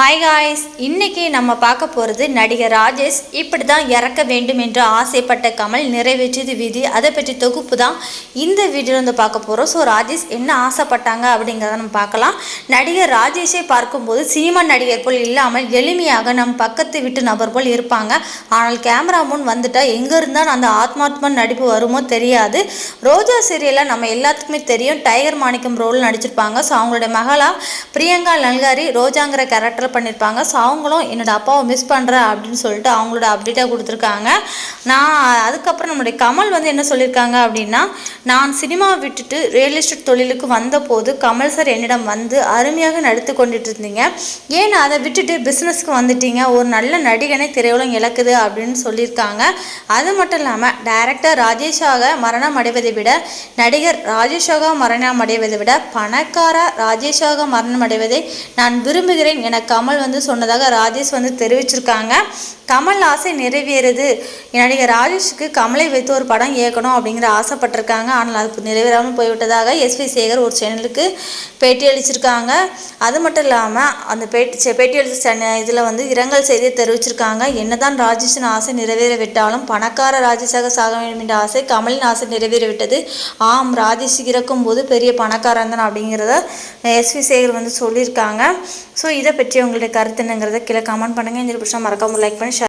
Hi guys இன்னைக்கு நம்ம பார்க்க போகிறது நடிகர் ராஜேஷ் இப்படி தான் இறக்க வேண்டும் என்று ஆசைப்பட்ட கமல் நிறைவேற்றியது விதி. அதை பற்றி தொகுப்பு தான் இந்த வீடியோ வந்து பார்க்க போகிறோம் ஸோ ராஜேஷ் என்ன ஆசைப்பட்டாங்க அப்படிங்கிறத நம்ம பார்க்கலாம். நடிகர் ராஜேஷை பார்க்கும்போது சினிமா நடிகர் போல் இல்லாமல் எளிமையாக நம் பக்கத்து வீட்டு நபர் போல் இருப்பாங்க. ஆனால் கேமரா முன் வந்துட்டால் எங்கே இருந்தால் அந்த ஆத்மாத்மன் நடிப்பு வருமோ தெரியாது. ரோஜா சீரியலில் நம்ம எல்லாத்துக்குமே தெரியும். டைகர் மாணிக்கம் ரோல் நடிச்சிருப்பாங்க. ஸோ அவங்களுடைய மகளா பிரியங்கா நல்காரி ரோஜாங்கிற கேரக்டர் பண்ணியிருப்பாங்க ஸோ அவங்களும் என்னோட அப்பாவை மிஸ் பண்ணுறேன் அப்படின்னு சொல்லிட்டு அவங்களோட அப்டேட்டாக கொடுத்துருக்காங்க. நான் அதுக்கப்புறம் நம்முடைய கமல் வந்து என்ன சொல்லியிருக்காங்க அப்படின்னா நான் சினிமா விட்டுட்டு ரியல் எஸ்டேட் தொழிலுக்கு வந்தபோது கமல் சார் என்னிடம் வந்து அருமையாக நடித்து கொண்டுட்டு இருந்தீங்க ஏன் அதை விட்டுட்டு பிஸ்னஸ்க்கு வந்துட்டீங்க? ஒரு நல்ல நடிகனை திரையுலகம் இழக்குது அப்படின்னு சொல்லியிருக்காங்க அது மட்டும் இல்லாமல் டைரக்டர் ராஜேஷாக மரணம் அடைவதை விட நடிகர் ராஜேஷாக மரணம் அடைவதை விட பணக்கார ராஜேஷாக மரணம் அடைவதை நான் விரும்புகிறேன் என கமல் வந்து சொன்னதாக ராஜேஷ் வந்து தெரிவிச்சிருக்காங்க. கமல் ஆசை நிறைவேறுது. நடிகர் ராஜேஷுக்கு கமலை வைத்து ஒரு படம் இயக்கணும் அப்படிங்கிற ஆசைப்பட்டிருக்காங்க. ஆனால் அது நிறைவேறாமல் போய்விட்டதாக எஸ்வி சேகர் ஒரு சேனலுக்கு பேட்டி அளிச்சிருக்காங்க. அது மட்டும் இல்லாமல் அந்த பேட்டி பேட்டி அளித்த சேனல் இதில் வந்து இரங்கல் செய்தியை தெரிவிச்சிருக்காங்க. என்னதான் ராஜேஷின் ஆசை நிறைவேற விட்டாலும் பணக்கார ராஜேஷாக சாக வேண்டும் என்ற ஆசை கமலின் ஆசை நிறைவேறிவிட்டது ஆம் ராஜேஷ் இறக்கும் போது பெரிய பணக்காரன் தான் அப்படிங்கிறத எஸ்வி சேகர் வந்து சொல்லியிருக்காங்க. ஸோ இதை பற்றி உங்களுடைய கருத்து என்னங்கிறத கீழே கமெண்ட் பண்ணுங்கள் இந்த பிடிச்சா மறக்காம லைக் பண்ணி ஷேர்